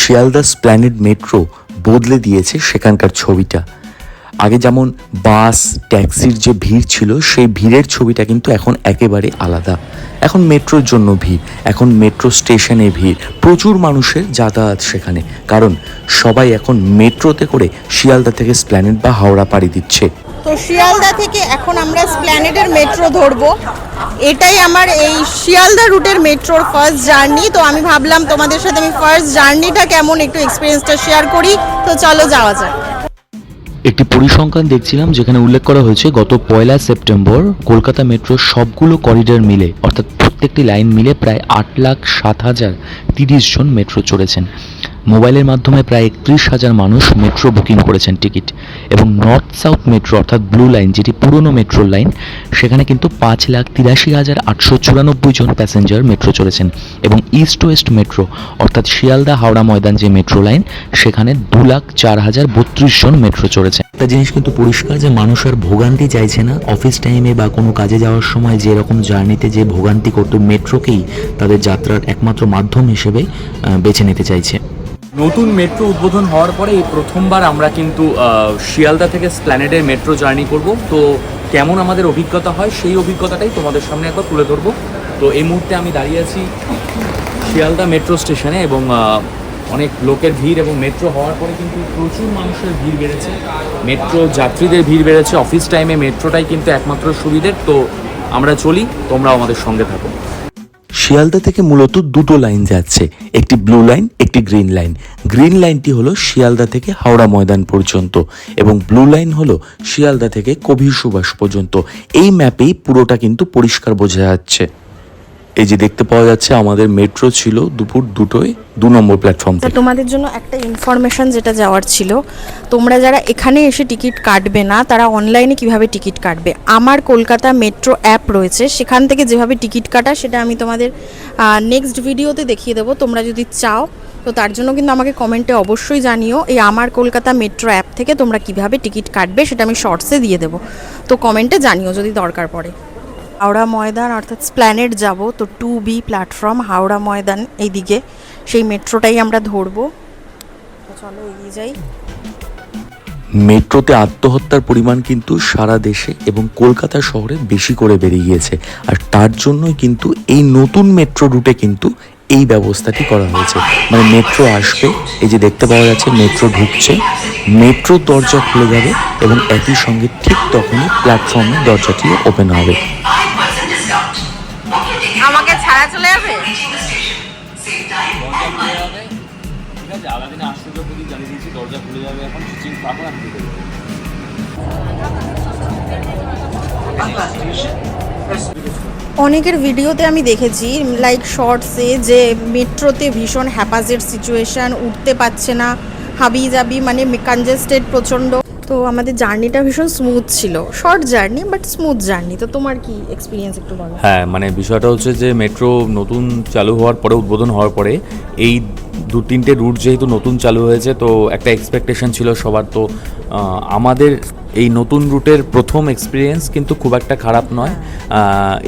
Sealdah Esplanade metro বদলে দিয়েছে সেখানকার ছবিটা। আগে যেমন বাস, ট্যাক্সির যে ভিড় ছিল, সেই ভিড়ের ছবিটা কিন্তু এখন একেবারে আলাদা। এখন মেট্রোর জন্য ভিড়, এখন মেট্রো স্টেশনে ভিড়, প্রচুর মানুষের যাতায়াত সেখানে। কারণ সবাই এখন মেট্রোতে করে শিয়ালদা থেকে স্প্ল্যানেড বা হাওড়া পাড়ি দিচ্ছে। তো শিয়ালদা থেকে এখন আমরা স্প্ল্যানেডের মেট্রো ধরবো। এটাই আমার এই শিয়ালদা রুটের মেট্রোর ফার্স্ট জার্নি তো আমি ভাবলাম তোমাদের সাথে আমি ফার্স্ট জার্নিটা কেমন একটু এক্সপিরিয়েন্সটা শেয়ার করি। তো চলো যাওয়া যাক। একটি পরিসংখ্যান দেখছিলাম যেখানে উল্লেখ করা হয়েছে, গত পয়লা সেপ্টেম্বর কলকাতা মেট্রোর সবগুলো করিডর মিলে, অর্থাৎ প্রত্যেকটি লাইন মিলে প্রায় আট লাখ সাত হাজার তিরিশ জন মেট্রো চড়েছেন। মোবাইলের মাধ্যমে প্রায় একত্রিশ হাজার মানুষ মেট্রো বুকিং করেছেন টিকিট এবং নর্থ সাউথ মেট্রো অর্থাৎ ব্লু লাইন, যেটি পুরনো মেট্রো লাইন, সেখানে কিন্তু পাঁচ লাখ তিরাশি হাজার আটশো চুরানব্বই জন প্যাসেঞ্জার মেট্রো চড়েছেন এবং ইস্ট ওয়েস্ট মেট্রো, অর্থাৎ শিয়ালদা হাওড়া ময়দান যে মেট্রো লাইন, সেখানে দু লাখ চার হাজার বত্রিশ জন মেট্রো চড়েছেন। একটা জিনিস কিন্তু পরিষ্কার যে মানুষ আর ভোগান্তি চাইছে না, অফিস টাইমে বা কোনো কাজে যাওয়ার সময় যে এরকম জার্নিতে যে ভোগান্তি করতো মেট্রোকেই তাদের যাত্রার একমাত্র মাধ্যম হিসেবে বেছে নিতে চাইছে। নতুন মেট্রো উদ্বোধন হওয়ার পরে এই প্রথমবার আমরা কিন্তু শিয়ালদা থেকে স্প্ল্যানেডের মেট্রো জার্নি করব। তো কেমন আমাদের অভিজ্ঞতা হয় সেই অভিজ্ঞতাটাই তোমাদের সামনে একবার তুলে ধরবো। তো এই মুহূর্তে আমি দাঁড়িয়ে আছি শিয়ালদা মেট্রো স্টেশনে এবং অনেক লোকের ভিড় এবং মেট্রো হওয়ার পরে কিন্তু প্রচুর মানুষের ভিড় বেড়েছে। মেট্রো যাত্রীদের ভিড় বেড়েছে। অফিস টাইমে মেট্রোটাই কিন্তু একমাত্র সুবিধের তো আমরা চলি, তোমরাও আমাদের সঙ্গে থাকো। শিয়ালদা থেকে মূলত দুটো লাইন যাচ্ছে, একটি ব্লু লাইন, একটি গ্রিন লাইন। গ্রিন লাইনটি হলো শিয়ালদা থেকে হাওড়া ময়দান পর্যন্ত এবং ব্লু লাইন হলো শিয়ালদা থেকে কবির সুভাষ পর্যন্ত। এই ম্যাপেই পুরোটা কিন্তু পরিষ্কার বোঝা যাচ্ছে। এই যে দেখতে পাওয়া যাচ্ছে আমাদের মেট্রো ছিল দুপুর দুটোয় দু নম্বর প্ল্যাটফর্ম থেকে। তোমাদের জন্য একটা ইনফরমেশন যেটা যাওয়ার ছিল তোমরা যারা এখানে এসে টিকিট কাটবে না তারা অনলাইনে কীভাবে টিকিট কাটবে? আমার কলকাতা মেট্রো অ্যাপ রয়েছে সেখান থেকে যেভাবে টিকিট কাটা সেটা আমি তোমাদের নেক্সট ভিডিওতে দেখিয়ে দেবো। তোমরা যদি চাও তো তার জন্য কিন্তু আমাকে কমেন্টে অবশ্যই জানিও এই আমার কলকাতা মেট্রো অ্যাপ থেকে তোমরা কীভাবে টিকিট কাটবে সেটা আমি শর্টসে দিয়ে দেবো। তো কমেন্টে জানিও যদি দরকার পড়ে। হাওড়া ময়দান, অর্থাৎ স্প্ল্যানেট যাব, তো two B platform Howrah Maidan এইদিকে। সেই মেট্রোটাই আমরা ধরবো। চলো এগিয়ে যাই। মেট্রোতে আত্মহত্যার পরিমাণ কিন্তু সারা দেশে এবং কলকাতা শহরে বেশি করে বেড়ে গিয়েছে। আর তার জন্যই কিন্তু এই নতুন মেট্রো রুটে কিন্তু এই ব্যবস্থাটি করা হয়েছে। মানে মেট্রো আসবে, এই যে দেখতে পাওয়া যাচ্ছে মেট্রো ঢুকছে। মেট্রো দরজা খুলে যাবে এবং একই সঙ্গে ঠিক তখনই প্ল্যাটফর্মের দরজাটিও ওপেন হবে। ছাড়া চলে যাবে? ঠিক আছে আলাদিনে জানিয়ে দিয়েছি দরজা খুলে যাবে এখন পাবো আমি অনেকের ভিডিওতে আমি দেখেছি লাইক শর্টসে যে মেট্রোতে ভীষণ হ্যাপাজের সিচুয়েশন উঠতে পারছে না হাবি জাবি মানে কনজেস্টেড প্রচণ্ড। তো আমাদের জার্নিটা ভীষণ স্মুথ ছিল। Short journey but smooth journey তো তোমার কি এক্সপিরিয়েন্স একটু বলো? হ্যাঁ মানে বিষয়টা হচ্ছে যে মেট্রো নতুন চালু হওয়ার পরে, উদ্বোধন হওয়ার পরে, এই দু তিনটে রুট যেহেতু নতুন চালু হয়েছে, তো একটা এক্সপেকটেশন ছিল সবার। তো আমাদের এই নতুন রুটের প্রথম এক্সপিরিয়েন্স কিন্তু খুব একটা খারাপ নয়।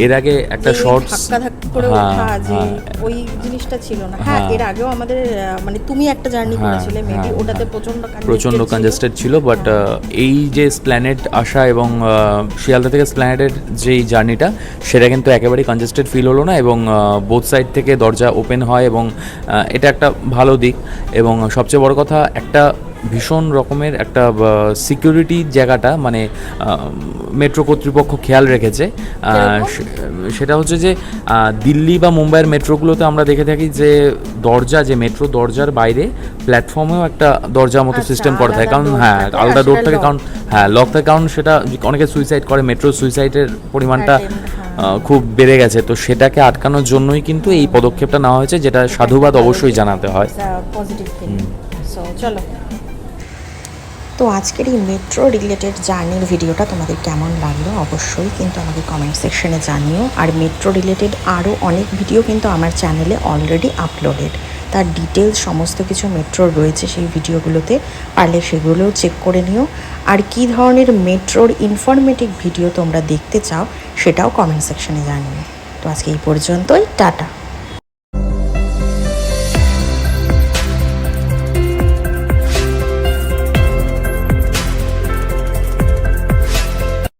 এর আগে একটা শর্টস ধাক্কা ধাক্কা করে ওঠা যে ওই জিনিসটা ছিল না। হ্যাঁ হ্যাঁ। এর আগেও আমাদের মানে তুমি একটা জার্নি হ্যাঁ, করেছিলে মেবি হ্যাঁ, ওটাতে হ্যাঁ। প্রচণ্ড প্রচণ্ড কনজেস্টেড ছিল বাট এই যে স্প্ল্যানেট আসা এবং শিয়ালদা থেকে স্প্ল্যানেটের যেই জার্নিটা সেটা কিন্তু একেবারেই কনজেস্টেড ফিল হলো না এবং বোথ সাইড থেকে দরজা ওপেন হয় এবং এটা একটা ভালো দিক এবং সবচেয়ে বড় কথা একটা ভীষণ রকমের একটা সিকিউরিটি জায়গাটা মানে মেট্রো কর্তৃপক্ষ খেয়াল রেখেছে। সেটা হচ্ছে যে দিল্লি বা মুম্বাইয়ের মেট্রোগুলোতে আমরা দেখে থাকি যে দরজা যে মেট্রো দরজার বাইরে প্ল্যাটফর্মেও একটা দরজার মতো আচ্ছা, সিস্টেম করা থাকে। কারণ হ্যাঁ থাকে, আর আলাদা ডোর থাকে কারণ হ্যাঁ লক থাকে কারণ সেটা অনেকে সুইসাইড করে মেট্রো সুইসাইডের পরিমাণটা হ্যাঁ। খুব বেড়ে গেছে। তো সেটাকে আটকানোর জন্যই কিন্তু এই পদক্ষেপটা নেওয়া হয়েছে যেটা সাধুবাদ অবশ্যই জানাতে হয়। চলো। তো আজকের এই মেট্রো রিলেটেড জার্নির ভিডিওটা তোমাদের কেমন লাগল? অবশ্যই কিন্তু আমাকে কমেন্ট সেকশনে জানিও। আর মেট্রো রিলেটেড আরও অনেক ভিডিও কিন্তু আমার চ্যানেলে অলরেডি আপলোডেড তার ডিটেলস সমস্ত কিছু মেট্রোর রয়েছে সেই ভিডিওগুলোতে পারলে সেগুলোও চেক করে নিও। আর কী ধরনের মেট্রোর ইনফরমেটিভ ভিডিও তোমরা দেখতে চাও, সেটাও কমেন্ট সেকশনে জানিও। তো আজকে এই পর্যন্তই। টাটা!